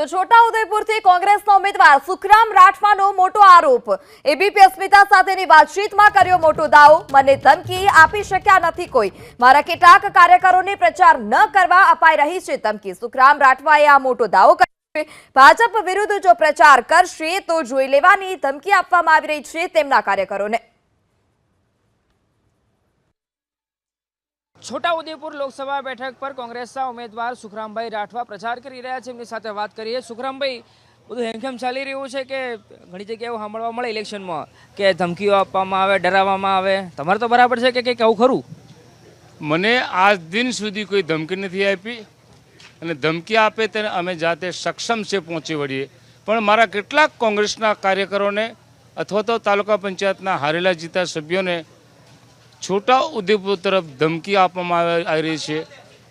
તો છોટાઉદેપુરથી કોંગ્રેસના ઉમેદવાર સુખરામ રાઠવાનો મોટો આરોપ. એબીપી અસ્મિતા સાથેની વાતચીતમાં કર્યો મોટો દાવો. મને ધમકી આપી શક્યા નથી કોઈ. મારા કેટલાક કાર્યકરોને પ્રચાર ન કરવા અપાઈ રહી છે ધમકી. સુખરામ રાઠવાએ આ મોટો દાવો કર્યો ભાજપ વિરુદ્ધ જો પ્રચાર કરશે તો જોઈ લેવાની ધમકી આપવામાં આવી રહી છે તેમના કાર્યકરોને. છોટાઉદેપુર લોકસભા બેઠક પર કોંગ્રેસના ઉમેદવાર સુખરામભાઈ રાઠવા પ્રચાર કરી રહ્યા છે. એમની સાથે વાત કરીએ. સુખરામભાઈ, બધું હેમખેમ ચાલી રહ્યું છે કે ઘણી જગ્યાએ એવું સાંભળવા મળે ઇલેક્શનમાં કે ધમકીઓ આપવામાં આવે, ડરાવવામાં આવે? તમારે તો બરાબર છે કે કંઈક આવું ખરું? મને આજ દિન સુધી કોઈ ધમકી નથી આપી અને ધમકી આપે તેને અમે જાતે સક્ષમ છે પહોંચી વળીએ. પણ મારા કેટલાક કોંગ્રેસના કાર્યકરોને અથવા તો તાલુકા પંચાયતના હારેલા જીતા સભ્યોને છોટા ઉદેપુર તરફ ધમકી આપવામાં આવે- રહી છે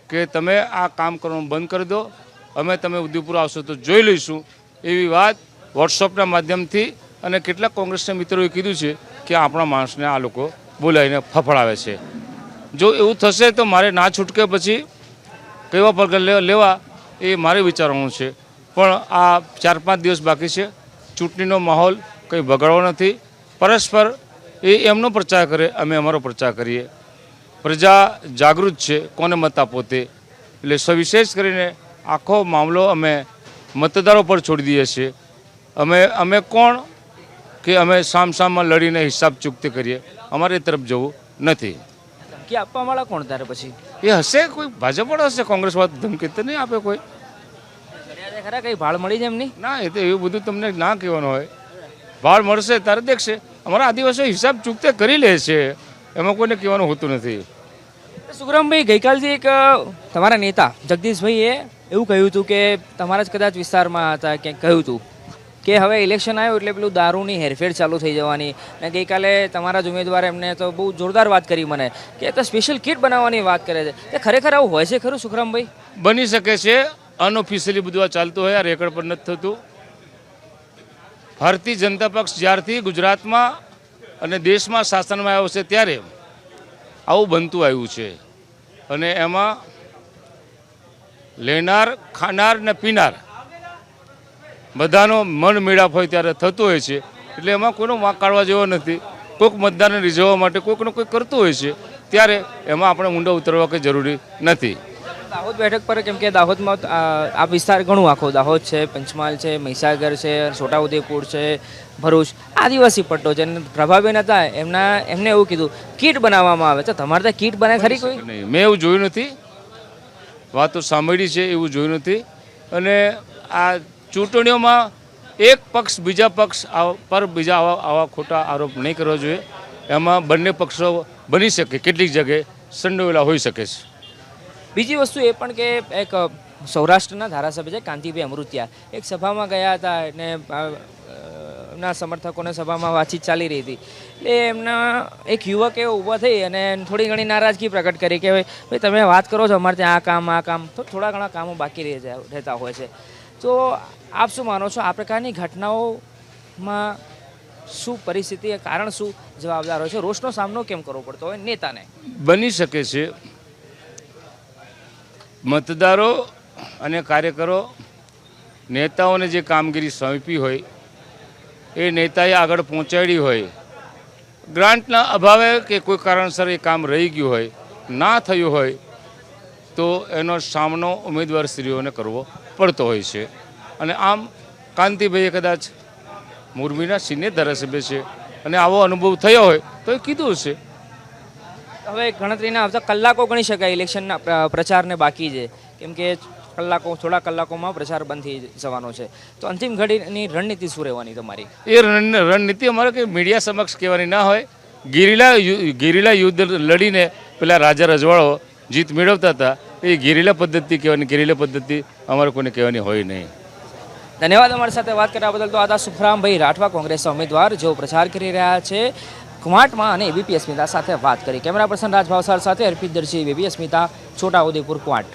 કે તમે આ કામ કરવાનું બંધ કરી દો. અમે તમે ઉદેપુર આવશો તો જોઈ લઈશું. એવી વાત વોટ્સઅપના માધ્યમથી અને કેટલાક કોંગ્રેસના મિત્રોએ કીધું છે કે આપણા માણસને આ લોકો બોલાવીને ફફડાવે છે. જો એવું થશે તો મારે ના છૂટકે પછી કેવા પગલાં લેવા એ મારે વિચારવાનું છે. પણ આ ચાર પાંચ દિવસ બાકી છે. ચૂંટણીનો માહોલ કંઈ બગડવો નથી. પરસ્પર એ એમનો પ્રચાર કરે અમે અમારો પ્રચાર કરીએ. પ્રજા જાગૃત છે કોને મત આપો તે? એટલે સવિશેષ કરીને આખો મામલો અમે મતદારો પર છોડી દઈએ છીએ. અમે અમે કોણ કે અમે સામસામમાં લડીને હિસાબ ચૂકતી કરીએ અમારે તરફ જવું નથી. ધમકી આપવાવાળા કોણ તારે પછી? એ હશે કોઈ? ભાજપ વાળા હશે? કોંગ્રેસ વાળા ધમકી તો નહીં આપે કોઈ. ખરા કંઈ ભાળ મળી જાય એમની ના એ તો એવું બધું તમને ના કહેવાનું હોય. ભાળ મળશે ત્યારે દેખશે. અમારા આદિવાસીઓ હિસાબ ચૂકતે કરી લે છે. એમાં કોઈને કહેવાનું હોતું નથી. સુગ્રામભાઈ ગઈકાલથી એક તમારા નેતા જગદીશભાઈએ એવું કહ્યું હતું કે તમારા જ કદાચ વિસ્તારમાં હતા ક્યાંક કહ્યું હતું કે હવે ઇલેક્શન આવ્યું એટલે પેલું દારૂની હેરફેર ચાલુ થઈ જવાની. અને ગઈકાલે તમારા જ ઉમેદવાર એમને તો બહુ જોરદાર વાત કરી મને કે તો સ્પેશિયલ કિટ બનાવવાની વાત કરે છે. એ ખરેખર આવું હોય છે ખરું સુખરામભાઈ? બની શકે છે. અનઓફિશિયલી બધું આ ચાલતું હોય આ રેકર્ડ પર નથી થતું. ભારતીય જનતા પક્ષ જ્યારથી ગુજરાતમાં અને દેશમાં શાસનમાં આવ્યો છે ત્યારે આવું બનતું આવ્યું છે. અને એમાં લેનાર, ખાનાર ને પીનાર બધાનો મન મેળાપ હોય ત્યારે થતું હોય છે. એટલે એમાં કોઈનો વાંક કાઢવા જેવો નથી. કોઈક મતદારને રીઝવવા માટે કોઈકને કોઈ કરતું હોય છે. ત્યારે એમાં આપણે ઊંડા ઉતરવા કંઈ જરૂરી નથી. દાહોદ બેઠક પર કેમ કે દાહોદમાં આ વિસ્તાર ઘણું આખો. દાહોદ છે, પંચમહાલ છે, મહીસાગર છે, છોટાઉદેપુર છે, ભરૂચ, આદિવાસી પટ્ટો છે. અને પ્રભાબેન હતા, એમના, એમને એવું કીધું, કીટ બનાવવામાં આવે તો તમારે ત્યાં કીટ બને ખરી કોઈ? મેં એવું જોયું નથી. વાતો સાંભળી છે, એવું જોયું નથી. અને આ ચૂંટણીઓમાં એક પક્ષ બીજા પક્ષ પર બીજા આવા આવા ખોટા આરોપ નહીં કરવા જોઈએ. એમાં બંને પક્ષો બની શકે, કેટલીક જગ્યાએ સંડોવેલા હોઈ શકે છે. બીજી વસ્તુ એ પણ કે એક સૌરાષ્ટ્રના ધારાસભ્ય છે, કાંતિભાઈ અમૃતિયા. એક સભામાં ગયા હતા અને ના સમર્થકોને સભામાં વાતચીત ચાલી રહી હતી. એટલે એમના એક યુવક એવો ઊભા થઈ અને થોડી ઘણી નારાજગી પ્રગટ કરી કે, ભાઈ, તમે વાત કરો છો, અમારે ત્યાં આ કામ આ કામ. તો થોડા ઘણા કામો બાકી રહે રહેતા હોય છે. તો આપ શું માનો છો, આ પ્રકારની ઘટનાઓમાં શું પરિસ્થિતિ, કારણ શું જવાબદાર હોય છે? રોષનો સામનો કેમ કરવો પડતો હોય નેતાને? બની શકે છે. મતદારો અને કાર્યકરો, નેતાઓને જે કામગીરી સોંપી હોય, એ નેતાએ આગળ પહોંચાડી હોય, ગ્રાન્ટના અભાવે કે કોઈ કારણસર એ કામ રહી ગયું હોય, ના થયું હોય, તો એનો સામનો ઉમેદવારશ્રીઓને કરવો પડતો હોય છે. અને આમ કાંતિભાઈએ કદાચ મોરબીના સિંહને ધારાસભ્ય છે અને આવો અનુભવ થયો હોય તો એ કીધું હશે. હવે ગણતરીના આવતા કલાકો ગણી શકાય ઇલેક્શનના પ્રચારને બાકી છે. કેમ કે કલાકો થોડા કલાકોમાં પ્રચાર બંધ થઈ જવાનો છે. તો અંતિમ ઘડીની રણનીતિ શું રહેવાની તમારી? એ રણ- રણનીતિ અમારે કંઈ મીડિયા સમક્ષ કહેવાની ના હોય. ગિરિલા ગિરિલા યુદ્ધ લડીને પેલા રાજા રજવાડો જીત મેળવતા હતા. એ ગિરિલા પદ્ધતિ કહેવાની ગિરિલા પદ્ધતિ અમારે કોઈને કહેવાની હોય નહીં. ધન્યવાદ અમારી સાથે વાત કર્યા બદલ. તો આદા સુખરામભાઈ રાઠવા કોંગ્રેસના ઉમેદવાર. જેઓ પ્રચાર કરી રહ્યા છે. કુવાંટમાં અને એબીપી અસ્મિતા સાથે વાત કરી. કેમેરા પર્સન રાજ ભાવસાર સાથે અર્પિત દર્શી એબીપી અસ્મિતા છોટાઉદેપુર કુવાંટ